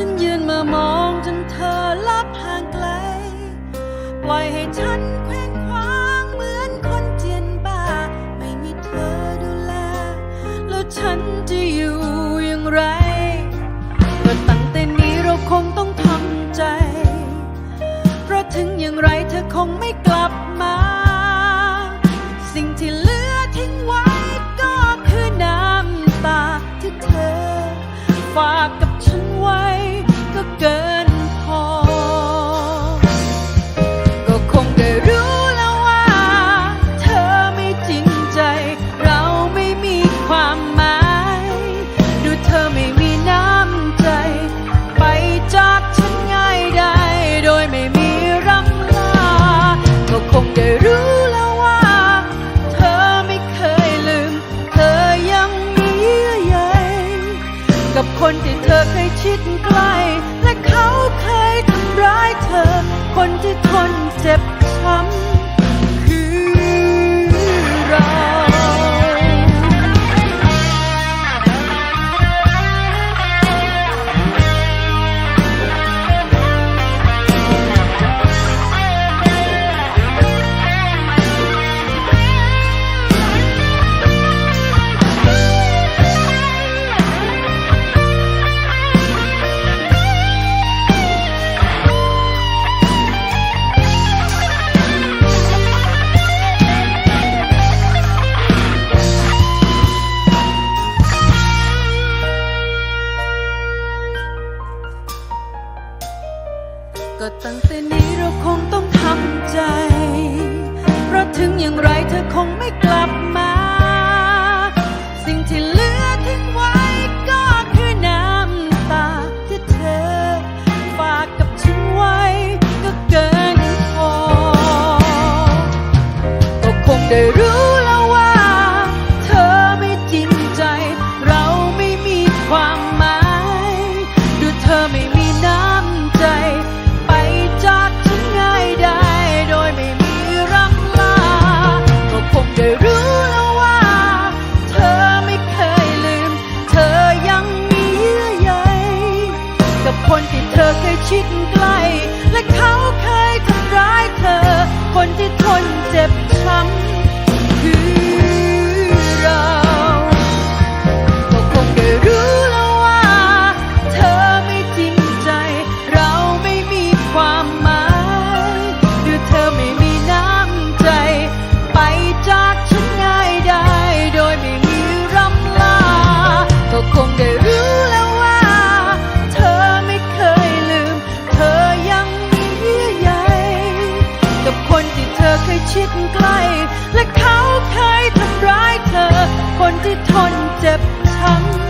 ฉันยืนมามองจนเธอลับห่างไกล ปล่อยให้ฉันเคว้งคว้างเหมือนคนเจียนบ้า ไม่มีเธอดูแล แล้วฉันจะอยู่อย่างไรเมื่อตั้งแต่นี้เราคงต้องทำใจ เพราะถึงอย่างไรเธอคงไม่กลับมา สิ่งที่เหลือทิ้งไว้ก็คือน้ำตาที่เธอ ฝากกับฉัน กับคนที่เธอเคยชิดใกล้ และเขาเคยทำร้ายเธอ คนที่ทนเจ็บ 如 ชิดใกล้ และเขาเคยทำร้ายเธอ คนที่ทนเจ็บช้ำ